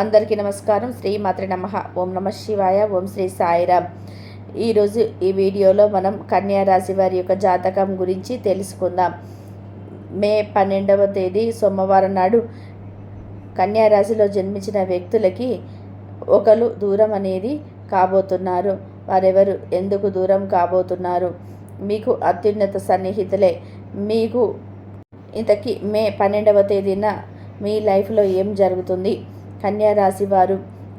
అందరికీ నమస్కారం. శ్రీ మాత్రి నమ. ఓం నమ శివాయ. ఓం శ్రీ సాయిరామ్. ఈరోజు ఈ వీడియోలో మనం కన్యా రాశి వారి యొక్క జాతకం గురించి తెలుసుకుందాం. మే పన్నెండవ తేదీ సోమవారం నాడు కన్యా రాశిలో జన్మించిన వ్యక్తులకి ఒకరు దూరం అనేది కాబోతున్నారు. వారెవరు? ఎందుకు దూరం కాబోతున్నారు? మీకు అత్యున్నత సన్నిహితులే. మీకు ఇంతకీ మే పన్నెండవ తేదీన మీ లైఫ్లో ఏం జరుగుతుంది? కన్యా రాశి వారు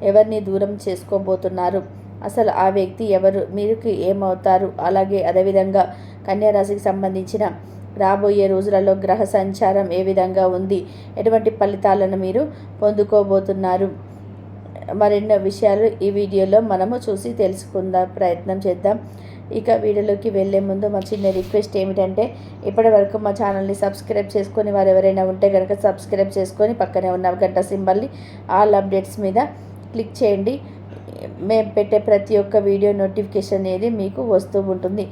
ఎవరిని దూరం చేసుకోబోతున్నారు? అసలు ఆ వ్యక్తి ఎవరు? మీకు ఏమవుతారు? అలాగే అదేవిధంగా కన్యారాశికి సంబంధించిన రాబోయే రోజులలో గ్రహ సంచారం ఏ విధంగా ఉంది? ఎటువంటి ఫలితాలను మీరు పొందుకోబోతున్నారు? మరెన్నో విషయాలు ఈ వీడియోలో మనము చూసి తెలుసుకుందాం ప్రయత్నం చేద్దాం. ఇక వీడియోలోకి వెళ్ళే ముందు మా చిన్న రిక్వెస్ట్ ఏమిటంటే ఇప్పటి వరకు మా ఛానల్ని సబ్స్క్రైబ్ చేసుకొని వారు ఎవరైనా ఉంటే కనుక సబ్స్క్రైబ్ చేసుకొని పక్కనే ఉన్న గంట సింబల్ని ఆల్ అప్డేట్స్ మీద క్లిక్ చేయండి. మేము పెట్టే ప్రతి ఒక్క వీడియో నోటిఫికేషన్ అనేది మీకు వస్తూ ఉంటుంది.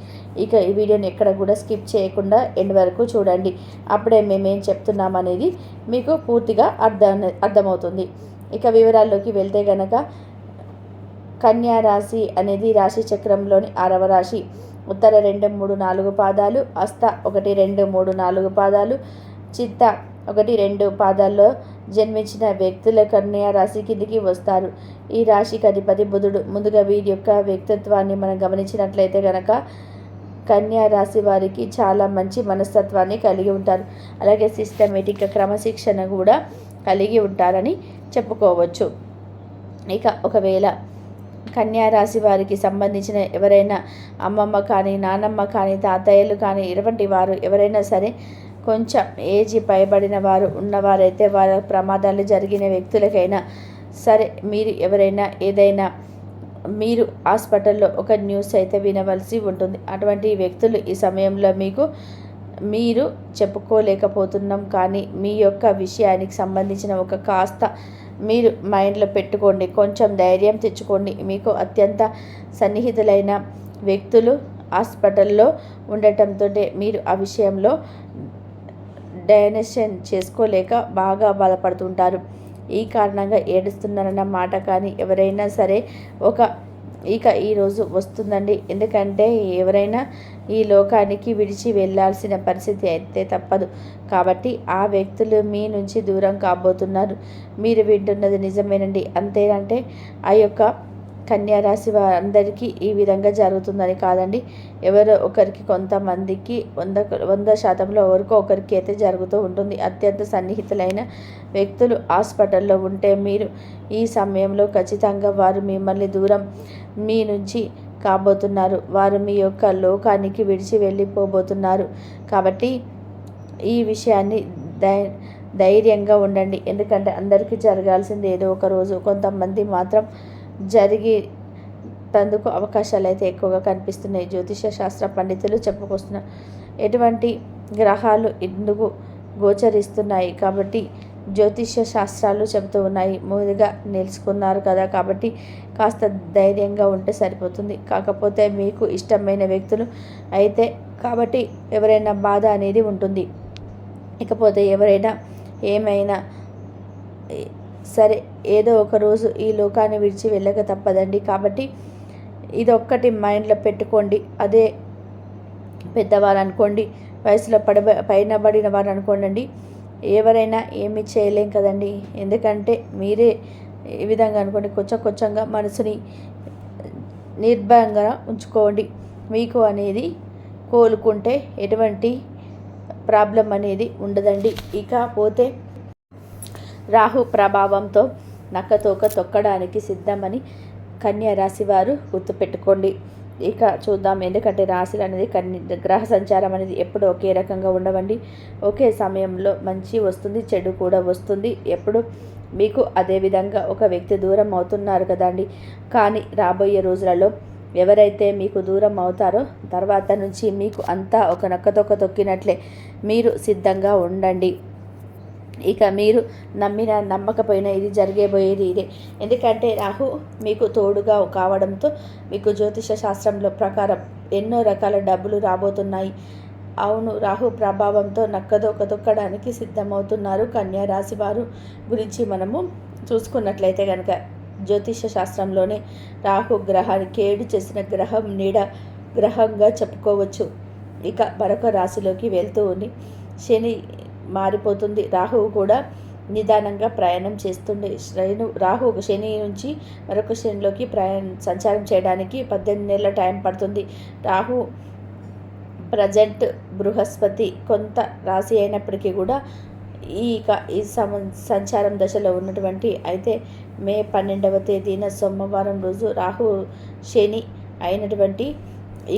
ఇక ఈ వీడియోని ఎక్కడ కూడా స్కిప్ చేయకుండా ఎండ్ వరకు చూడండి. అప్పుడే మేమేం చెప్తున్నాం అనేది మీకు పూర్తిగా అర్థం అర్థమవుతుంది. ఇక వివరాల్లోకి వెళ్తే గనక కన్యా రాశి అనేది రాశి చక్రంలోని ఆరవ రాశి. ఉత్తర రెండు మూడు నాలుగు పాదాలు అస్త ఒకటి రెండు మూడు నాలుగు పాదాలు చిత్త ఒకటి రెండు పాదాల్లో జన్మించిన వ్యక్తుల కన్యా రాశి కిందికి వస్తారు. ఈ రాశికి అధిపతి బుధుడు. ముందుగా వీరి యొక్క వ్యక్తిత్వాన్ని మనం గమనించినట్లయితే కనుక కన్యా రాశి వారికి చాలా మంచి మనస్తత్వాన్ని కలిగి ఉంటారు. అలాగే సిస్టమేటిక్ క్రమశిక్షణ కూడా కలిగి ఉంటారని చెప్పుకోవచ్చు. ఇక ఒకవేళ కన్యారాశి వారికి సంబంధించిన ఎవరైనా అమ్మమ్మ కానీ నానమ్మ కానీ తాతయ్యలు కానీ ఇటువంటి వారు ఎవరైనా సరే కొంచెం ఏజీ పైబడిన వారు ఉన్నవారైతే వారి ప్రమాదాలు జరిగిన వ్యక్తులకైనా సరే మీరు ఎవరైనా ఏదైనా మీరు హాస్పిటల్లో ఒక న్యూస్ అయితే వినవలసి ఉంటుంది. అటువంటి వ్యక్తులు ఈ సమయంలో మీకు మీరు చెప్పుకోలేకపోతున్నాం కానీ మీ యొక్క విషయానికి సంబంధించిన ఒక కాస్త మీరు మైండ్లో పెట్టుకోండి. కొంచెం ధైర్యం తెచ్చుకోండి. మీకు అత్యంత సన్నిహితులైన వ్యక్తులు హాస్పిటల్లో ఉండటంతో మీరు ఆ విషయంలో డైనెషన్ చేసుకోలేక బాగా బాధపడుతుంటారు. ఈ కారణంగా ఏడుస్తున్నారన్న మాట కానీ ఎవరైనా సరే ఒక ఇక ఈరోజు వస్తుందండి. ఎందుకంటే ఎవరైనా ఈ లోకానికి విడిచి వెళ్ళాల్సిన పరిస్థితి అయితే తప్పదు. కాబట్టి ఆ వ్యక్తులు మీ నుంచి దూరం కాబోతున్నారు. మీరు వింటున్నది నిజమేనండి. అంతేనంటే ఆ యొక్క కన్యారాశి వారందరికీ ఈ విధంగా జరుగుతుందని కాదండి. ఎవరో ఒకరికి కొంతమందికి వంద వంద శాతంలో ఎవరికో ఒకరికి అయితే జరుగుతూ ఉంటుంది. అత్యంత సన్నిహితులైన వ్యక్తులు హాస్పిటల్లో ఉంటే మీరు ఈ సమయంలో ఖచ్చితంగా వారు మిమ్మల్ని దూరం మీ నుంచి కాబోతున్నారు. వారు మీ యొక్క లోకానికి విడిచి వెళ్ళిపోబోతున్నారు. కాబట్టి ఈ విషయాన్ని దై ధైర్యంగా ఉండండి. ఎందుకంటే అందరికీ జరగాల్సింది ఏదో ఒక రోజు. కొంతమంది మాత్రం జరిగి తందుకు అవకాశాలు అయితే ఎక్కువగా కనిపిస్తున్నాయి. జ్యోతిష శాస్త్ర పండితులు చెప్పుకొస్తున్నారు ఎటువంటి గ్రహాలు ఇందుకు గోచరిస్తున్నాయి? కాబట్టి జ్యోతిష్య శాస్త్రాలు చెబుతూ ఉన్నాయి. ముందుగా నిలుచుకున్నారు కదా కాబట్టి కాస్త ధైర్యంగా ఉంటే సరిపోతుంది. కాకపోతే మీకు ఇష్టమైన వ్యక్తులు అయితే కాబట్టి ఎవరైనా బాధ అనేది ఉంటుంది. ఇకపోతే ఎవరైనా ఏమైనా సరే ఏదో ఒక రోజు ఈ లోకాన్ని విడిచి వెళ్ళక తప్పదండి. కాబట్టి ఇదొక్కటి మైండ్లో పెట్టుకోండి. అదే పెద్దవారు అనుకోండి వయసులో పడ పైన పడిన వారు అనుకోండి ఎవరైనా ఏమి చేయలేం కదండి. ఎందుకంటే మీరే ఈ విధంగా అనుకోండి. కొంచెం కొంచెంగా మనసుని నిర్భయంగా ఉంచుకోండి. మీకు అనేది కోలుకుంటే ఎటువంటి ప్రాబ్లం అనేది ఉండదండి. ఇకపోతే రాహు ప్రభావంతో నక్కతోక తొక్కడానికి సిద్ధమని కన్యా రాశి వారు గుర్తుపెట్టుకోండి. ఇక చూద్దాం ఎందుకంటే రాశులు అనేది కన్ని గ్రహ సంచారం అనేది ఎప్పుడు ఒకే రకంగా ఉండవండి. ఒకే సమయంలో మంచి వస్తుంది చెడు కూడా వస్తుంది. ఎప్పుడు మీకు అదేవిధంగా ఒక వ్యక్తి దూరం అవుతున్నారు కదండి. కానీ రాబోయే రోజులలో ఎవరైతే మీకు దూరం అవుతారో తర్వాత నుంచి మీకు అంతా ఒక నొక్కతొక్క తొక్కినట్లే మీరు సిద్ధంగా ఉండండి. ఇక మీరు నమ్మిన నమ్మకపోయినా ఇది జరిగేబోయేది ఇదే. ఎందుకంటే రాహు మీకు తోడుగా కావడంతో మీకు జ్యోతిష శాస్త్రంలో ప్రకారం ఎన్నో రకాల డబ్బులు రాబోతున్నాయి. అవును రాహు ప్రభావంతో నక్కదొక్క తొక్కడానికి సిద్ధమవుతున్నారు కన్యా రాశి వారు గురించి మనము చూసుకున్నట్లయితే కనుక జ్యోతిష శాస్త్రంలోనే రాహు గ్రహాన్ని కేడు చేసిన గ్రహం నీడ గ్రహంగా చెప్పుకోవచ్చు. ఇక మరొక రాశిలోకి వెళ్తూ ఉంది. శని మారిపోతుంది. రాహువు కూడా నిదానంగా ప్రయాణం చేస్తుండే. శ్రేణు రాహు శని నుంచి మరొక శనిలోకి ప్రయాణం సంచారం చేయడానికి పద్దెనిమిది నెలల టైం పడుతుంది. రాహు ప్రజెంట్ బృహస్పతి కొంత రాశి అయినప్పటికీ కూడా ఈ ఈ సంచారం దశలో ఉన్నటువంటి అయితే మే పన్నెండవ తేదీన సోమవారం రోజు రాహు శని అయినటువంటి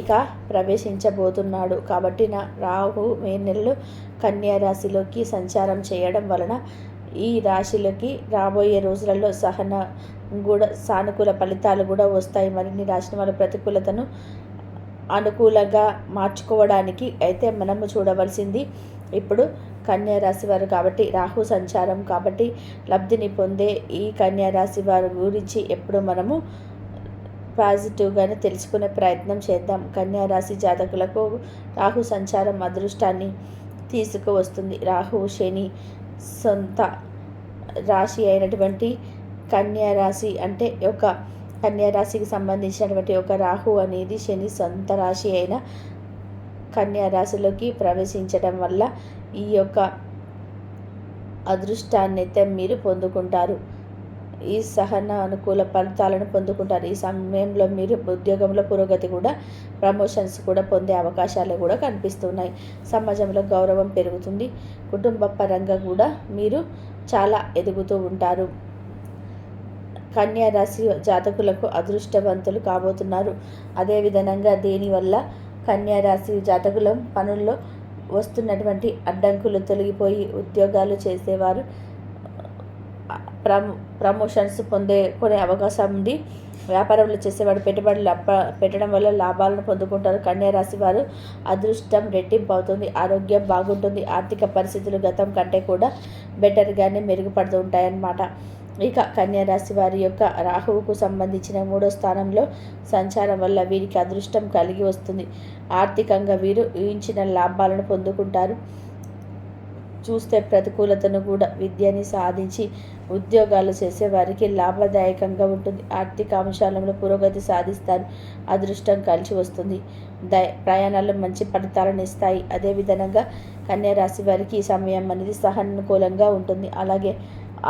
ఇక ప్రవేశించబోతున్నాడు. కాబట్టి నా రాహు మే నెలలో కన్యా రాశిలోకి సంచారం చేయడం వలన ఈ రాశిలోకి రాబోయే రోజులలో సహన కూడా సానుకూల ఫలితాలు కూడా వస్తాయి. మరిన్ని రాసిన వాళ్ళ ప్రతికూలతను అనుకూలంగా మార్చుకోవడానికి అయితే మనము చూడవలసింది ఇప్పుడు కన్యా రాశి వారు కాబట్టి రాహు సంచారం. కాబట్టి లబ్ధిని పొందే ఈ కన్యా రాశి వారి గురించి ఎప్పుడు మనము పాజిటివ్గానే తెలుసుకునే ప్రయత్నం చేద్దాం. కన్యారాశి జాతకులకు రాహు సంచారం అదృష్టాన్ని తీసుకువస్తుంది. రాహు శని సొంత రాశి అయినటువంటి కన్యారాశి అంటే ఒక కన్యారాశికి సంబంధించినటువంటి ఒక రాహు అనేది శని సొంత రాశి అయిన కన్యారాశిలోకి ప్రవేశించడం వల్ల ఈ యొక్క అదృష్టాన్ని అయితే మీరు పొందుకుంటారు. ఈ సహన అనుకూల ఫలితాలను పొందుకుంటారు. ఈ సమయంలో మీరు ఉద్యోగంలో పురోగతి కూడా ప్రమోషన్స్ కూడా పొందే అవకాశాలు కూడా కనిపిస్తున్నాయి. సమాజంలో గౌరవం పెరుగుతుంది. కుటుంబ పరంగా కూడా మీరు చాలా ఎదుగుతూ ఉంటారు. కన్యా రాశి జాతకులకు అదృష్టవంతులు కాబోతున్నారు. అదేవిధంగా దీనివల్ల కన్యా రాశి జాతకులం పనుల్లో వస్తున్నటువంటి అడ్డంకులు తొలగిపోయి ఉద్యోగాలు చేసేవారు ప్రమో ప్రమోషన్స్ పొందే కొనే అవకాశం ఉంది. వ్యాపారంలో చేసేవాడు పెట్టుబడులు అప్ప పెట్టడం వల్ల లాభాలను పొందుకుంటారు. కన్యా రాశి వారు అదృష్టం రెట్టింపు అవుతుంది ఆరోగ్యం బాగుంటుంది. ఆర్థిక పరిస్థితులు గతం కంటే కూడా బెటర్గానే మెరుగుపడుతూ ఉంటాయన్నమాట. ఇక కన్యారాశి వారి యొక్క రాహువుకు సంబంధించిన మూడో స్థానంలో సంచారం వల్ల వీరికి అదృష్టం కలిగి వస్తుంది. ఆర్థికంగా వీరు ఊహించిన లాభాలను పొందుకుంటారు. చూస్తే ప్రతికూలతను కూడా విద్యని సాధించి ఉద్యోగాలు చేసే వారికి లాభదాయకంగా ఉంటుంది. ఆర్థిక అంశాలలో పురోగతి సాధిస్తారు అదృష్టం కలిసి వస్తుంది. దయ ప్రయాణాలు మంచి ఫలితాలను ఇస్తాయి. అదేవిధంగా కన్యారాశి వారికి ఈ సమయం అనేది సహానుకూలంగా ఉంటుంది. అలాగే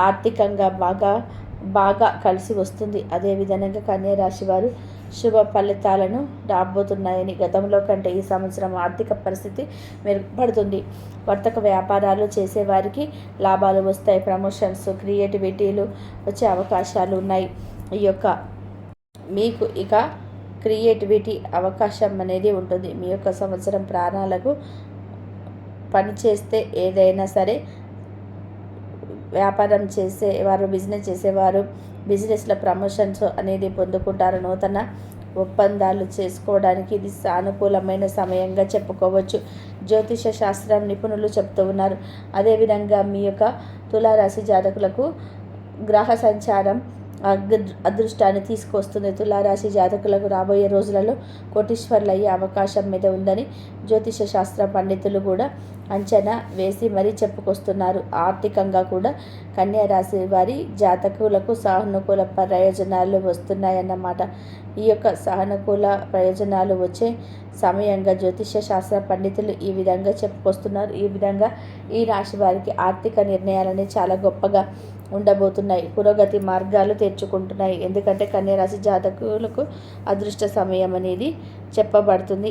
ఆర్థికంగా బాగా బాగా కలిసి వస్తుంది. అదేవిధంగా కన్యరాశి వారు శుభ ఫలితాలను రాబోతున్నాయని గతంలో కంటే ఈ సంవత్సరం ఆర్థిక పరిస్థితి మెరుగుపడుతుంది. వర్తక వ్యాపారాలు చేసేవారికి లాభాలు వస్తాయి ప్రమోషన్స్ క్రియేటివిటీలు వచ్చే అవకాశాలు ఉన్నాయి. ఈ యొక్క మీకు ఇక క్రియేటివిటీ అవకాశం అనేది ఉంటుంది. మీ యొక్క సంవత్సరం ప్రాణాలకు పనిచేస్తే ఏదైనా సరే వ్యాపారం చేసేవారు బిజినెస్ చేసేవారు బిజినెస్లో ప్రమోషన్స్ అనేది పొందుకుంటారు. నూతన ఒప్పందాలు చేసుకోవడానికి ఇది సానుకూలమైన సమయంగా చెప్పుకోవచ్చు. జ్యోతిష శాస్త్రం నిపుణులు చెప్తూ ఉన్నారు. అదేవిధంగా మీ యొక్క తులారాశి జాతకులకు గ్రహ సంచారం అదృష్టాన్ని తీసుకొస్తుంది. తులారాశి జాతకులకు రాబోయే రోజులలో కోటీశ్వర్లు అయ్యే అవకాశం మీద ఉందని జ్యోతిష శాస్త్ర పండితులు కూడా అంచనా వేసి మరీ చెప్పుకొస్తున్నారు. ఆర్థికంగా కూడా కన్యారాశి వారి జాతకులకు సానుకూల ప్రయోజనాలు వస్తున్నాయన్నమాట. ఈ యొక్క సానుకూల ప్రయోజనాలు వచ్చే సమయంగా జ్యోతిష శాస్త్ర పండితులు ఈ విధంగా చెప్పుకొస్తున్నారు. ఈ విధంగా ఈ రాశి వారికి ఆర్థిక నిర్ణయాలని చాలా గొప్పగా ఉండబోతున్నాయి. పురోగతి మార్గాలు తెచ్చుకుంటున్నాయి. ఎందుకంటే కన్యరాశి జాతకులకు అదృష్ట సమయం అనేది చెప్పబడుతుంది.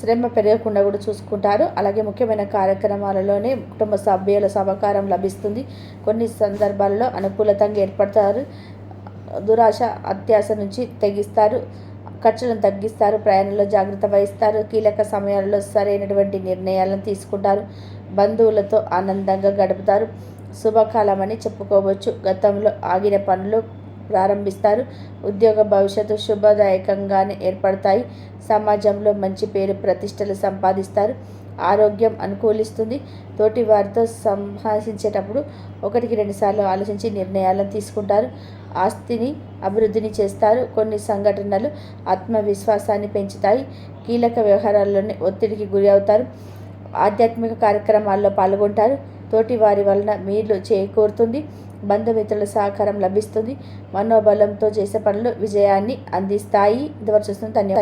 శ్రమ పెరగకుండా కూడా చూసుకుంటారు. అలాగే ముఖ్యమైన కార్యక్రమాలలోనే కుటుంబ సభ్యుల సహకారం లభిస్తుంది. కొన్ని సందర్భాల్లో అనుకూలతంగా ఏర్పడతారు. దురాశ అత్యాశ నుంచి తెగిస్తారు. ఖర్చులను తగ్గిస్తారు. ప్రయాణంలో జాగ్రత్త వహిస్తారు. కీలక సమయాల్లో సరైనటువంటి నిర్ణయాలను తీసుకుంటారు. బంధువులతో ఆనందంగా గడుపుతారు. శుభకాలమని చెప్పుకోవచ్చు. గతంలో ఆగిన పనులు ప్రారంభిస్తారు. ఉద్యోగ భవిష్యత్తు శుభదాయకంగానే ఏర్పడతాయి. సమాజంలో మంచి పేరు ప్రతిష్టలు సంపాదిస్తారు. ఆరోగ్యం అనుకూలిస్తుంది. తోటి వారితో సంభాషించేటప్పుడు ఒకటికి రెండుసార్లు ఆలోచించి నిర్ణయాలను తీసుకుంటారు. ఆస్తిని అభివృద్ధిని చేస్తారు. కొన్ని సంఘటనలు ఆత్మవిశ్వాసాన్ని పెంచుతాయి. కీలక వ్యవహారాల్లోనే ఒత్తిడికి గురి అవుతారు. ఆధ్యాత్మిక కార్యక్రమాల్లో పాల్గొంటారు. తోటి వారి వలన మీరు చేకూరుతుంది. బంధుమిత్రుల సహకారం లభిస్తుంది. మనోబలంతో చేసే పనులు విజయాన్ని అందిస్తాయి. ఇంతవరకు చూస్తున్న ధన్యవాదాలు.